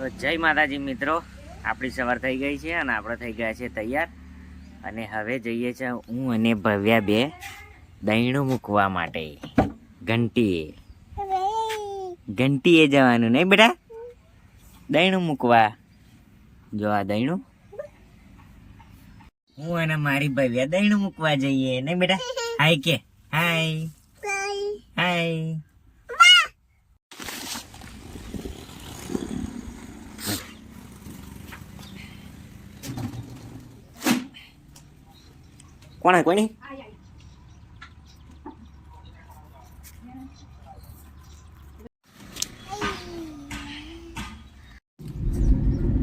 તો જય માતાજી મિત્રો. આપણી સવાર થઈ ગઈ છે અને આપણે થઈ ગયા છે તૈયાર. અને હવે જઈએ છીએ હું અને ભવ્યા બે દહીણું મૂકવા માટે. ઘંટીએ. ઘંટીએ જવાનું નહીં બેટા? દહીણું મૂકવા. જો આ દહીણું. હું અને મારી ભવ્યા દહીણું મૂકવા જઈએ. નહીં બેટા? હાય કે. હાય. હાય. કોણ હે કોની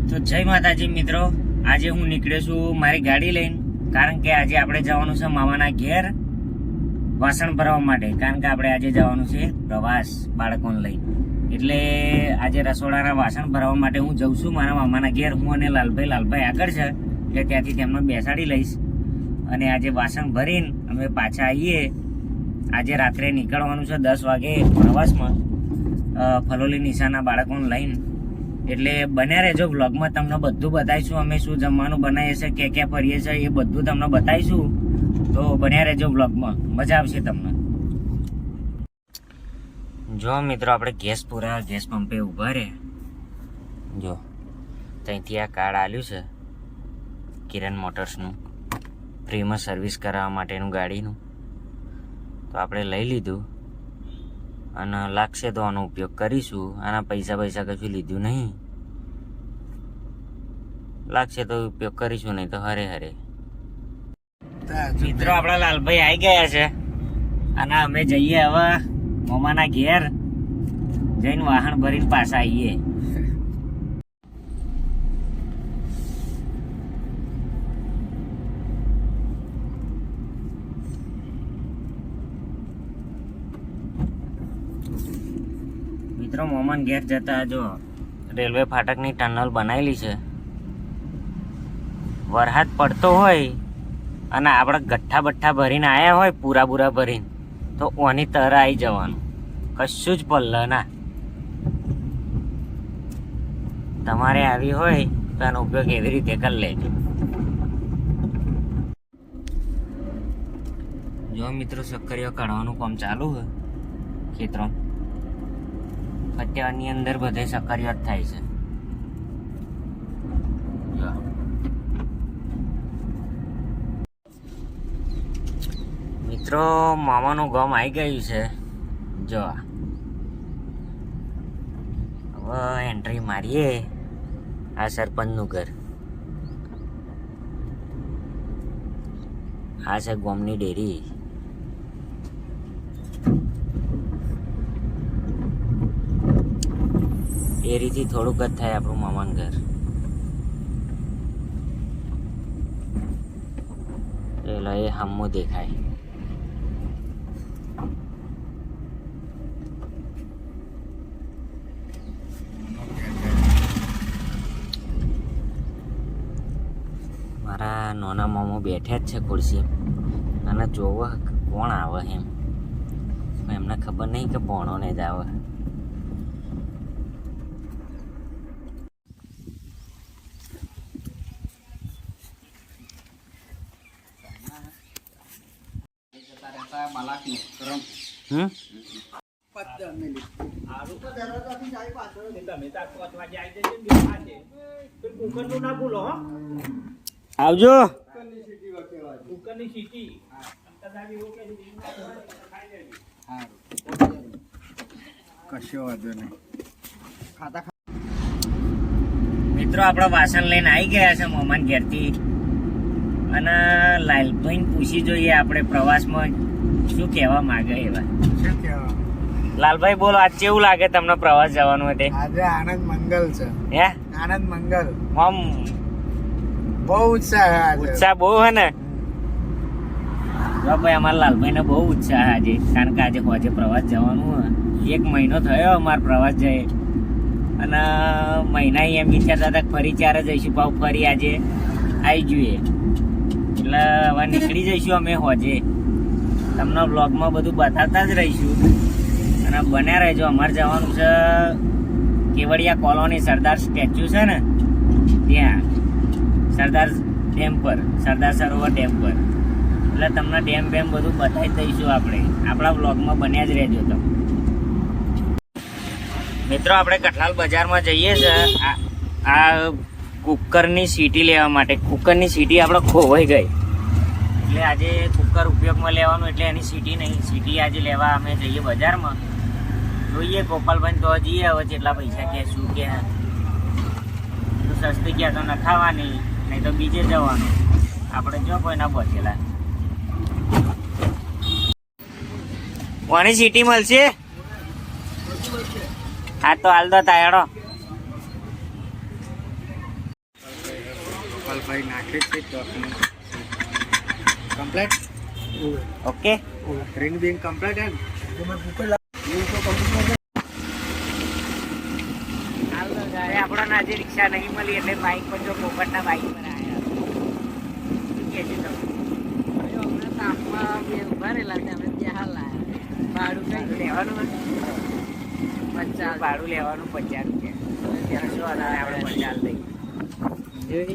તો જય માતાજી મિત્રો. આજે હું નીકળ્યો છું મારી ગાડી લઈને, કારણ કે આજે આપણે જવાનું છે મામાના ઘેર વાસણ ભરવા માટે. કારણ કે આપણે આજે જવાનું છે પ્રવાસ બાળકોને લઈ એટલે આજે રસોડાના વાસણ ભરવા માટે હું જઉં છું મારા મામાના ઘેર. હું અને લાલભાઈ લાલભાઈ આગળ છે, એટલે ત્યાંથી તેમને બેસાડી લઈશ. અને આજે વાસણ ભરીને અમે પાછા આવીએ. આજે રાત્રે નીકળવાનું છે દસ વાગે પ્રવાસમાં ફલોલી નિશાના બાળકોને લઈને. એટલે બન્યા રહેજો વ્લોગમાં, તમને બધું બતાવીશું. અમે શું જમવાનું બનાવીએ છીએ, ક્યાં ક્યાં ફરીએ છીએ, એ બધું તમને બતાવીશું. તો બન્યા રહેજો વ્લોગમાં. મજા આવશે તમને. જો મિત્રો, આપણે ગેસ પૂરા, ગેસ પંપે ઊભા રહે જો, ત્યાંથી આ કાર્ડ આવ્યું છે કિરણ મોટર્સનું. ફ્રીમાં સર્વિસ કરાવવા માટેનું ગાડીનું. તો આપણે લઈ લીધું અને લાગશે તો આનો ઉપયોગ કરીશું. આના પૈસા પૈસા કશું લીધું નહીં. લાગશે તો ઉપયોગ કરીશું, નહીં તો હરે હરે. મિત્રો, આપણા લાલભાઈ આવી ગયા છે. અને અમે જઈએ હવે મમાના ઘેર. જઈને વાહન ભરીને પાછા આવીએ. મિત્રો, મોમન ઘેર જતા જો રેલવે ફાટકની ટનલ બનાવેલી છે. વરસાદ પડતો હોય અને આપણે ગઠ્ઠા બઠ્ઠા ભરીને આવ્યા હોય, પૂરા પૂરા ભરીને, તો ઓની તર આવી જવાનું. કશું જ પલ્લ ના. તમારે આવી હોય તો એનો ઉપયોગ એવી રીતે કરી લેજો. જો મિત્રો, સક્કરીઓ કાઢવાનું કામ ચાલુ છે. ખેતરમાં ફત્યાની અંદર બધે સક્કરીઓ થાય છે. મિત્રો મામાનું ગામ આવી ગયું છે. જો હવે એન્ટ્રી મારીએ આ સરપંચનું ઘર. આ છે ગોમની ડેરી. ડેરીથી થોડુંક જ થાય આપણું મામાનું ઘર. પેલા એ હામો દેખાય. મારા નાના મામો બેઠ્યા જ છે ખુરશી અને જોવો કોણ આવે એમ. એમને ખબર નહીં કે ભણોને જ આવે. હમ આવજો. કશો વાંધો નહીં. મિત્રો આપણા વાસણ લઈને આવી ગયા છે મહેમાન ઘેરથી. અને લાલભાઈ પૂછી જોઈએ આપણે પ્રવાસમાં શું કહેવા માંગે એવા શું કહેવા? લાલભાઈ બોલો આજ કેવું લાગે તમને પ્રવાસ જવાનું હતું આજે આનંદ મંગલ છે. હે? આનંદ મંગલ. આમ બહુ ઉત્સાહ ઉત્સાહ બહુ હે ને? ભાઈ અમારા લાલભાઈને બહુ ઉત્સાહ આજે. કારણ કે આજે હોજે પ્રવાસ જવાનું. એક મહિનો થયો અમાર પ્રવાસ જઈએ અને મહિના એમ વિચારતા હતા ફરી ચારે જઈશું. ભાવ ફરી આજે આવી જોઈએ. એટલે હવે નીકળી જઈશું અમે હોજે. તમને વ્લોગમાં બધું બતાવતા જ રહીશું. અને બન્યા રહેજો, અમારે જવાનું છે કેવડિયા કોલોની સરદાર સ્ટેચ્યુ છે ને, ત્યાં. સરદાર ડેમ પર, સરદાર સરોવર ડેમ પર. એટલે તમને ડેમ બેમ બધું બતાવી દઈશું આપણે. આપણા બ્લોગમાં બન્યા જ રહેજો તમે. મિત્રો, આપણે કઠલાલ બજારમાં જઈએ છે. આ- આ કુકરની સીટી લેવા માટે. કુકરની સીટી આપણે ખોવાઈ ગઈ. એટલે આજે કુકર ઉપયોગમાં લેવાનું એટલે એની સીટી નહીં. સીટી આજે લેવા અમે જઈએ બજારમાં. જોઈએ ગોપાલભાઈ તો જઈએ હવે જેટલા પૈસા કે શું કે. તો સસ્તી ગયા તો નખાવાની, નહીં તો બીજે જવાનું. આપણે જો કોઈ ના પહોંચેલા. કોની સીટી મળશે? હા, તો હાલ દો તાયડો. ગોપાલભાઈ નાખે છે કમ્પ્લેટ ઓકે રિંગ બિંગ કમ્પ્લેટ એમ હાલ આપણને આજે રિક્ષા નહીં મળી એટલે બાઇક પર જો પોપટના બાઇક પર આવ્યા શું કહે છે તમે ભાડું લેવાનું ભાડું લેવાનું પચાસ રૂપિયા આપણે પચાસ લઈએ